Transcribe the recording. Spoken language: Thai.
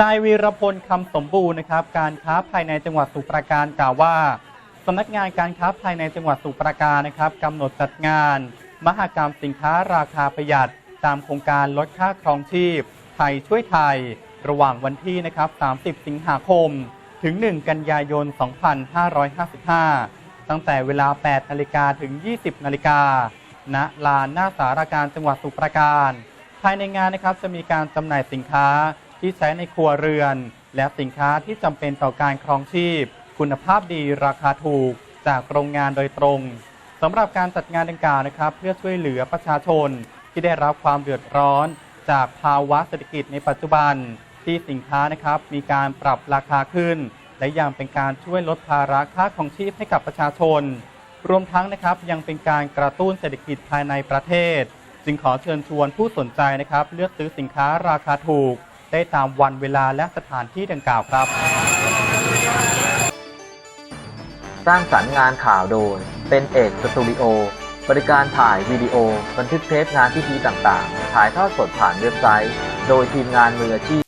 นายวีรพลคำสมบูรณ์นะครับ การค้าภายในจังหวัดสุรปราการกล่าวว่าสำนักงานการค้าภายในจังหวัดสุรปราการนะครับกำหนดจัดงาน มหกรรมสินค้าราคาประหยัด ตามโครงการลดค่าครองชีพ ไทยช่วยไทย ระหว่างวันที่นะครับ 30 สิงหาคม ถึง 1 กันยายน 2555 ตั้งแต่เวลา 8 นาฬิกาถึง 20 นาฬิกาณลานหน้าสารการจังหวัดสุปราการ ภายในงานนะครับจะมีการจำหน่ายสินค้า ที่ใช้ในครัวเรือน และสินค้าที่จำเป็นต่อการครองชีพ คุณภาพดีราคาถูกจากโรงงานโดยตรงสำหรับการจัดงานดังกล่าวนะครับ เพื่อช่วยเหลือประชาชนที่ได้รับความเดือดร้อน จากภาวะเศรษฐกิจในปัจจุบันที่สินค้านะครับมีการปรับราคาขึ้น และยังเป็นการช่วยลดภาระค่าครองชีพให้กับประชาชน รวมทั้งนะครับยังเป็นการกระตุ้นเศรษฐกิจภายในประเทศ จึงขอเชิญชวนผู้สนใจนะครับ เลือกซื้อสินค้าราคาถูก ได้ตามวันเวลาและสถานที่ดังกล่าวครับ สร้างสรรค์งานข่าวโดย เป็นเอกสตูดิโอ บริการถ่ายวิดีโอ บันทึกเทปงานพิธีต่างๆ ถ่ายทอดสดผ่านเว็บไซต์ โดยทีมงานมืออาชีพ